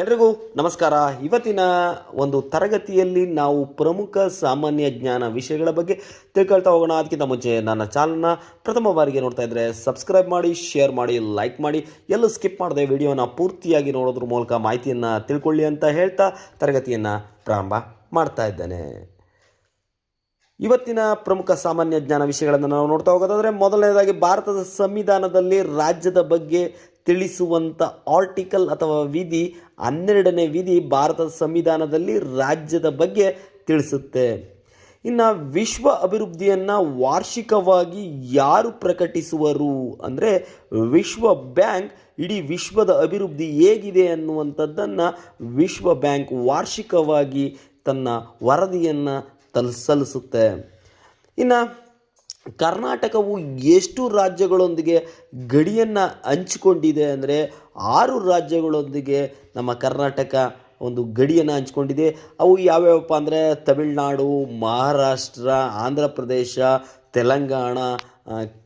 ಎಲ್ರಿಗೂ ನಮಸ್ಕಾರ. ಇವತ್ತಿನ ಒಂದು ತರಗತಿಯಲ್ಲಿ ನಾವು ಪ್ರಮುಖ ಸಾಮಾನ್ಯ ಜ್ಞಾನ ವಿಷಯಗಳ ಬಗ್ಗೆ ತಿಳ್ಕೊಳ್ತಾ ಹೋಗೋಣ. ಅದಕ್ಕಿಂತ ಮುಂಚೆ ನನ್ನ ಚಾನಲ್ನ ಪ್ರಥಮ ಬಾರಿಗೆ ನೋಡ್ತಾ ಇದ್ದರೆ ಸಬ್ಸ್ಕ್ರೈಬ್ ಮಾಡಿ, ಶೇರ್ ಮಾಡಿ, ಲೈಕ್ ಮಾಡಿ. ಎಲ್ಲೂ ಸ್ಕಿಪ್ ಮಾಡದೆ ವಿಡಿಯೋನ ಪೂರ್ತಿಯಾಗಿ ನೋಡೋದ್ರ ಮೂಲಕ ಮಾಹಿತಿಯನ್ನು ತಿಳ್ಕೊಳ್ಳಿ ಅಂತ ಹೇಳ್ತಾ ತರಗತಿಯನ್ನು ಪ್ರಾರಂಭ ಮಾಡ್ತಾ ಇದ್ದೇನೆ. ಇವತ್ತಿನ ಪ್ರಮುಖ ಸಾಮಾನ್ಯ ಜ್ಞಾನ ವಿಷಯಗಳನ್ನು ನಾವು ನೋಡ್ತಾ ಹೋಗೋದಾದರೆ, ಮೊದಲನೇದಾಗಿ ಭಾರತದ ಸಂವಿಧಾನದಲ್ಲಿ ರಾಜ್ಯದ ಬಗ್ಗೆ ತಿಳಿಸುವಂಥ ಆರ್ಟಿಕಲ್ ಅಥವಾ ವಿಧಿ ಹನ್ನೆರಡನೇ ವಿಧಿ ಭಾರತದ ಸಂವಿಧಾನದಲ್ಲಿ ರಾಜ್ಯದ ಬಗ್ಗೆ ತಿಳಿಸುತ್ತೆ. ಇನ್ನು ವಿಶ್ವ ಅಭಿವೃದ್ಧಿಯನ್ನು ವಾರ್ಷಿಕವಾಗಿ ಯಾರು ಪ್ರಕಟಿಸುವರು? ಅಂದರೆ ವಿಶ್ವ ಬ್ಯಾಂಕ್ ಇಡೀ ವಿಶ್ವದ ಅಭಿವೃದ್ಧಿ ಹೇಗಿದೆ ಅನ್ನುವಂಥದ್ದನ್ನು ವಿಶ್ವ ಬ್ಯಾಂಕ್ ವಾರ್ಷಿಕವಾಗಿ ತನ್ನ ವರದಿಯನ್ನು ತಲ್ ಸಲ್ಲಿಸುತ್ತೆ. ಇನ್ನು ಕರ್ನಾಟಕವು ಎಷ್ಟು ರಾಜ್ಯಗಳೊಂದಿಗೆ ಗಡಿಯನ್ನು ಹಂಚಿಕೊಂಡಿದೆ ಅಂದರೆ ಆರು ರಾಜ್ಯಗಳೊಂದಿಗೆ ನಮ್ಮ ಕರ್ನಾಟಕ ಒಂದು ಗಡಿಯನ್ನು ಹಂಚ್ಕೊಂಡಿದೆ. ಅವು ಯಾವ್ಯಾವಪ್ಪ ಅಂದರೆ ತಮಿಳುನಾಡು, ಮಹಾರಾಷ್ಟ್ರ, ಆಂಧ್ರ ಪ್ರದೇಶ ತೆಲಂಗಾಣ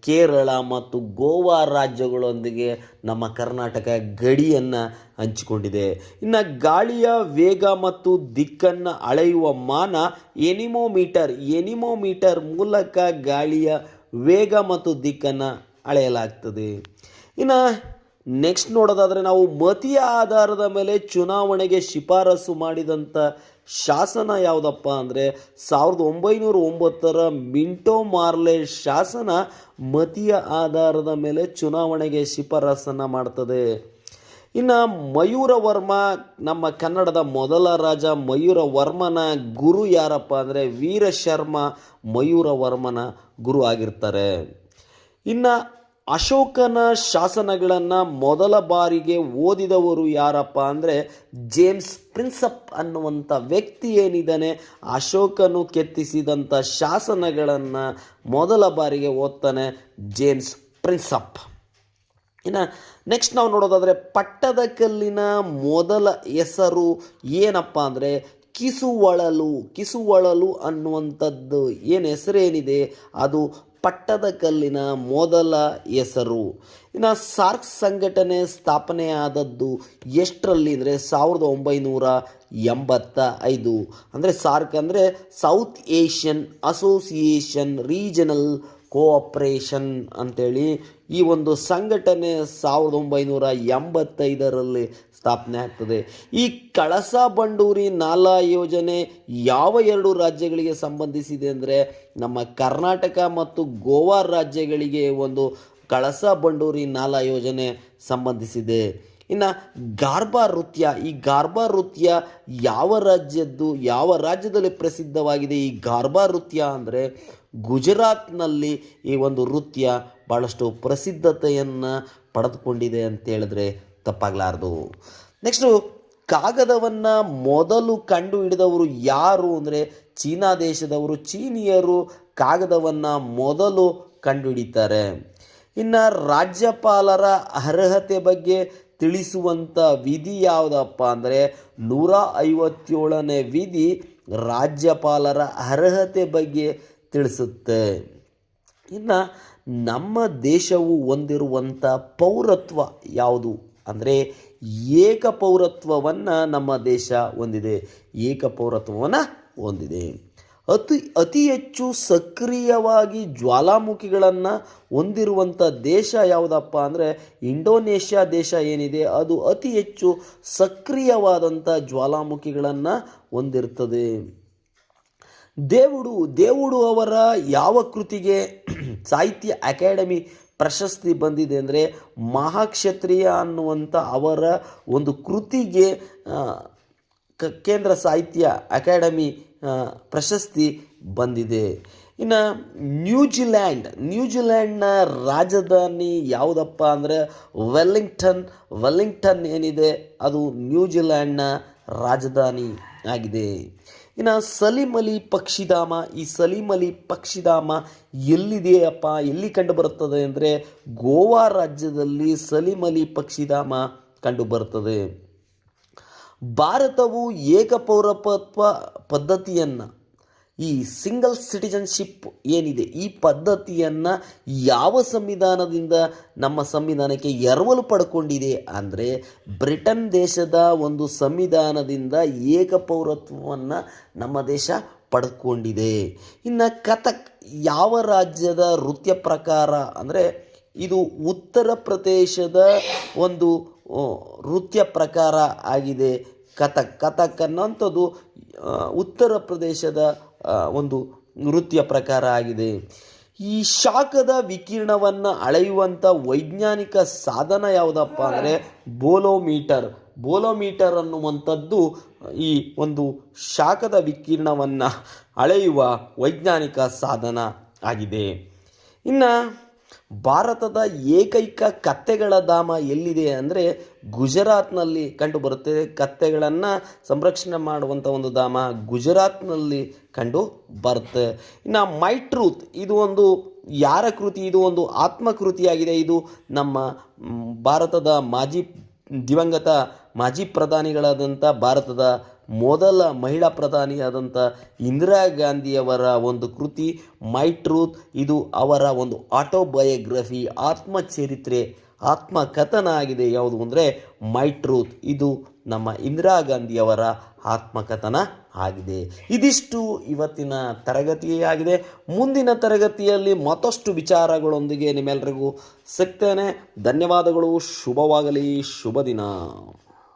ಕೇರಳ ಮತ್ತು ಗೋವಾ ರಾಜ್ಯಗಳೊಂದಿಗೆ ನಮ್ಮ ಕರ್ನಾಟಕ ಗಡಿಯನ್ನು ಹಂಚಿಕೊಂಡಿದೆ. ಇನ್ನು ಗಾಳಿಯ ವೇಗ ಮತ್ತು ದಿಕ್ಕನ್ನು ಅಳೆಯುವ ಮಾನ ಎನಿಮೋಮೀಟರ್ ಎನಿಮೋಮೀಟರ್ ಮೂಲಕ ಗಾಳಿಯ ವೇಗ ಮತ್ತು ದಿಕ್ಕನ್ನು ಅಳೆಯಲಾಗ್ತದೆ. ಇನ್ನು ನೆಕ್ಸ್ಟ್ ನೋಡೋದಾದರೆ ನಾವು ಮತಿಯ ಆಧಾರದ ಮೇಲೆ ಚುನಾವಣೆಗೆ ಶಿಫಾರಸು ಮಾಡಿದಂಥ ಶಾಸನ ಯಾವುದಪ್ಪ ಅಂದರೆ ಸಾವಿರದ ಒಂಬೈನೂರ ಒಂಬತ್ತರ ಮಿಂಟೋ ಮಾರ್ಲೆ ಶಾಸನ ಮತಿಯ ಆಧಾರದ ಮೇಲೆ ಚುನಾವಣೆಗೆ ಶಿಫಾರಸನ್ನು ಮಾಡ್ತದೆ. ಇನ್ನು ಮಯೂರ ವರ್ಮ, ನಮ್ಮ ಕನ್ನಡದ ಮೊದಲ ರಾಜ ಮಯೂರ ವರ್ಮನ ಗುರು ಯಾರಪ್ಪ ಅಂದರೆ ವೀರಶರ್ಮ ಮಯೂರ ವರ್ಮನ ಗುರು ಆಗಿರ್ತಾರೆ. ಇನ್ನು ಅಶೋಕನ ಶಾಸನಗಳನ್ನು ಮೊದಲ ಬಾರಿಗೆ ಓದಿದವರು ಯಾರಪ್ಪ ಅಂದರೆ ಜೇಮ್ಸ್ ಪ್ರಿನ್ಸಪ್ ಅನ್ನುವಂಥ ವ್ಯಕ್ತಿ ಏನಿದ್ದಾನೆ, ಅಶೋಕನು ಕೆತ್ತಿಸಿದಂಥ ಶಾಸನಗಳನ್ನು ಮೊದಲ ಬಾರಿಗೆ ಓದ್ತಾನೆ ಜೇಮ್ಸ್ ಪ್ರಿನ್ಸಪ್. ಇನ್ನು ನೆಕ್ಸ್ಟ್ ನಾವು ನೋಡೋದಾದರೆ ಪಟ್ಟದಕಲ್ಲಿನ ಮೊದಲ ಹೆಸರು ಏನಪ್ಪ ಅಂದರೆ ಕಿಸುವಳಲು ಕಿಸುವಳಲು ಅನ್ನುವಂಥದ್ದು ಏನು ಹೆಸರೇನಿದೆ, ಅದು ಪಟ್ಟದ ಕಲ್ಲಿನ ಮೊದಲ ಹೆಸರು. ಇನ್ನು ಸಾರ್ಕ್ ಸಂಘಟನೆ ಸ್ಥಾಪನೆ ಆದದ್ದು ಎಷ್ಟರಲ್ಲಿ ಅಂದರೆ ಸಾವಿರದ ಒಂಬೈನೂರ ಎಂಬತ್ತ ಐದು ಅಂದರೆ ಸಾರ್ಕ್ ಅಂದರೆ south Asian association regional cooperation ಅಂತೇಳಿ ಈ ಒಂದು ಸಂಘಟನೆ ಸಾವಿರದ ಒಂಬೈನೂರ ಎಂಬತ್ತೈದರಲ್ಲಿ ಸ್ಥಾಪನೆ ಆಗ್ತದೆ. ಈ ಕಳಸ ಬಂಡೂರಿ ನಾಲಾ ಯೋಜನೆ ಯಾವ ಎರಡು ರಾಜ್ಯಗಳಿಗೆ ಸಂಬಂಧಿಸಿದೆ ಅಂದರೆ ನಮ್ಮ ಕರ್ನಾಟಕ ಮತ್ತು ಗೋವಾ ರಾಜ್ಯಗಳಿಗೆ ಒಂದು ಕಳಸ ಬಂಡೂರಿ ನಾಲಾ ಯೋಜನೆ ಸಂಬಂಧಿಸಿದೆ. ಇನ್ನು ಗಾರ್ಬಾ ನೃತ್ಯ ಈ ಗಾರ್ಬಾ ನೃತ್ಯ ಯಾವ ರಾಜ್ಯದ್ದು, ಯಾವ ರಾಜ್ಯದಲ್ಲಿ ಪ್ರಸಿದ್ಧವಾಗಿದೆ, ಈ ಗಾರ್ಬಾ ನೃತ್ಯ ಅಂದರೆ ಗುಜರಾತ್ನಲ್ಲಿ ಈ ಒಂದು ನೃತ್ಯ ಭಾಳಷ್ಟು ಪ್ರಸಿದ್ಧತೆಯನ್ನು ಪಡೆದುಕೊಂಡಿದೆ ಅಂತ ಹೇಳಿದ್ರೆ ತಪ್ಪಾಗಲಾರ್ದು. ನೆಕ್ಸ್ಟು ಕಾಗದವನ್ನು ಮೊದಲು ಕಂಡು ಹಿಡಿದವರು ಯಾರು ಅಂದರೆ ಚೀನಾ ದೇಶದವರು ಚೀನಿಯರು ಕಾಗದವನ್ನು ಮೊದಲು ಕಂಡುಹಿಡಿತಾರೆ ಇನ್ನು ರಾಜ್ಯಪಾಲರ ಅರ್ಹತೆ ಬಗ್ಗೆ ತಿಳಿಸುವಂಥ ವಿಧಿ ಯಾವುದಪ್ಪ ಅಂದರೆ ನೂರ ಐವತ್ತೇಳನೇ ವಿಧಿ ರಾಜ್ಯಪಾಲರ ಅರ್ಹತೆ ಬಗ್ಗೆ ತಿಳಿಸುತ್ತೆ. ಇನ್ನು ನಮ್ಮ ದೇಶವು ಹೊಂದಿರುವಂಥ ಪೌರತ್ವ ಯಾವುದು ಅಂದರೆ ಏಕ ಪೌರತ್ವವನ್ನು ನಮ್ಮ ದೇಶ ಹೊಂದಿದೆ. ಏಕ ಪೌರತ್ವವನ್ನು ಹೊಂದಿದೆ. ಅತಿ ಅತಿ ಹೆಚ್ಚು ಸಕ್ರಿಯವಾಗಿ ಜ್ವಾಲಾಮುಖಿಗಳನ್ನು ಹೊಂದಿರುವಂಥ ದೇಶ ಯಾವುದಪ್ಪ ಅಂದರೆ ಇಂಡೋನೇಷ್ಯಾ ದೇಶ ಏನಿದೆ, ಅದು ಅತಿ ಹೆಚ್ಚು ಸಕ್ರಿಯವಾದಂಥ ಜ್ವಾಲಾಮುಖಿಗಳನ್ನು ಹೊಂದಿರ್ತದೆ. ದೇವುಡು ದೇವುಡು ಅವರ ಯಾವ ಕೃತಿಗೆ ಸಾಹಿತ್ಯ ಅಕಾಡೆಮಿ ಪ್ರಶಸ್ತಿ ಬಂದಿದೆ ಅಂದರೆ ಮಹಾಕ್ಷತ್ರಿಯ ಅನ್ನುವಂಥ ಅವರ ಒಂದು ಕೃತಿಗೆ ಕೇಂದ್ರ ಸಾಹಿತ್ಯ ಅಕಾಡೆಮಿ ಪ್ರಶಸ್ತಿ ಬಂದಿದೆ. ಇನ್ನು ನ್ಯೂಜಿಲ್ಯಾಂಡ್, ನ್ಯೂಜಿಲ್ಯಾಂಡ್ನ ರಾಜಧಾನಿ ಯಾವುದಪ್ಪ ಅಂದರೆ ವೆಲ್ಲಿಂಗ್ಟನ್ ವೆಲ್ಲಿಂಗ್ಟನ್ ಏನಿದೆ ಅದು ನ್ಯೂಜಿಲ್ಯಾಂಡ್ನ ರಾಜಧಾನಿ ಆಗಿದೆ. ಇನ್ನು ಸಲಿಮಲಿ ಪಕ್ಷಿಧಾಮ, ಈ ಸಲಿಮಲಿ ಪಕ್ಷಿಧಾಮ ಎಲ್ಲಿದೆಯಪ್ಪ, ಎಲ್ಲಿ ಕಂಡುಬರುತ್ತದೆ ಅಂದರೆ ಗೋವಾ ರಾಜ್ಯದಲ್ಲಿ ಸಲಿಮಲಿ ಪಕ್ಷಿಧಾಮ ಕಂಡುಬರುತ್ತದೆ. ಭಾರತವು ಏಕಪೌರಪತ್ವ ಪದ್ಧತಿಯನ್ನು ಈ ಸಿಂಗಲ್ ಸಿಟಿಜನ್ಶಿಪ್ ಏನಿದೆ? ಈ ಪದ್ಧತಿಯನ್ನು ಯಾವ ಸಂವಿಧಾನದಿಂದ ನಮ್ಮ ಸಂವಿಧಾನಕ್ಕೆ ಎರವಲು ಪಡ್ಕೊಂಡಿದೆ ಅಂದರೆ ಬ್ರಿಟನ್ ದೇಶದ ಒಂದು ಸಂವಿಧಾನದಿಂದ ಏಕಪೌರತ್ವವನ್ನು ನಮ್ಮ ದೇಶ ಪಡ್ಕೊಂಡಿದೆ. ಇನ್ನು ಕಥಕ್ ಯಾವ ರಾಜ್ಯದ ನೃತ್ಯ ಪ್ರಕಾರ ಅಂದರೆ ಇದು ಉತ್ತರ ಪ್ರದೇಶದ ಒಂದು ನೃತ್ಯ ಪ್ರಕಾರ ಆಗಿದೆ. ಕಥಕ್. ಕಥಕ್ ಅನ್ನೋಂಥದ್ದು ಉತ್ತರ ಪ್ರದೇಶದ ಒಂದು ನೃತ್ಯ ಪ್ರಕಾರ ಆಗಿದೆ. ಈ ಶಾಖದ ವಿಕಿರಣವನ್ನು ಅಳೆಯುವಂಥ ವೈಜ್ಞಾನಿಕ ಸಾಧನ ಯಾವುದಪ್ಪ ಅಂದರೆ ಬೋಲೋಮೀಟರ್. ಬೋಲೋಮೀಟರ್ ಅನ್ನುವಂಥದ್ದು, ಈ ಒಂದು ಶಾಖದ ವಿಕಿರಣವನ್ನು ಅಳೆಯುವ ವೈಜ್ಞಾನಿಕ ಸಾಧನ ಆಗಿದೆ. ಇನ್ನು ಭಾರತದ ಏಕೈಕ ಕತ್ತೆಗಳ ಧಾಮ ಎಲ್ಲಿದೆ ಅಂದರೆ ಗುಜರಾತ್ನಲ್ಲಿ ಕಂಡುಬರುತ್ತೆ. ಕತ್ತೆಗಳನ್ನು ಸಂರಕ್ಷಣೆ ಮಾಡುವಂಥ ಒಂದು ಧಾಮ ಗುಜರಾತ್ನಲ್ಲಿ ಕಂಡು ಬರುತ್ತೆ. ಇನ್ನು ಮೈ ಟ್ರೂತ್ ಇದು ಒಂದು ಯಾರ ಕೃತಿ? ಇದು ಒಂದು ಆತ್ಮಕೃತಿಯಾಗಿದೆ. ಇದು ನಮ್ಮ ಭಾರತದ ಮಾಜಿ ದಿವಂಗತ, ಮಾಜಿ ಪ್ರಧಾನಿಗಳಾದಂಥ ಭಾರತದ ಮೊದಲ ಮಹಿಳಾ ಪ್ರಧಾನಿಯಾದಂಥ ಇಂದಿರಾ ಗಾಂಧಿಯವರ ಒಂದು ಕೃತಿ, ಮೈ ಟ್ರೂತ್ ಇದು ಅವರ ಒಂದು ಆಟೋಬಯೋಗ್ರಫಿ, ಆತ್ಮಚರಿತ್ರೆ ಆತ್ಮಕಥನ ಆಗಿದೆ ಯಾವುದು ಅಂದರೆ, ಮೈ ಟ್ರೂತ್ ಇದು ನಮ್ಮ ಇಂದಿರಾ ಗಾಂಧಿಯವರ ಆತ್ಮಕಥನ ಆಗಿದೆ. ಇದಿಷ್ಟು ಇವತ್ತಿನ ತರಗತಿಯಾಗಿದೆ ಮುಂದಿನ ತರಗತಿಯಲ್ಲಿ ಮತ್ತಷ್ಟು ವಿಚಾರಗಳೊಂದಿಗೆ ನಿಮ್ಮೆಲ್ಲರಿಗೂ ಸಿಗ್ತೇನೆ. ಧನ್ಯವಾದಗಳು. ಶುಭವಾಗಲಿ. ಶುಭ ದಿನ.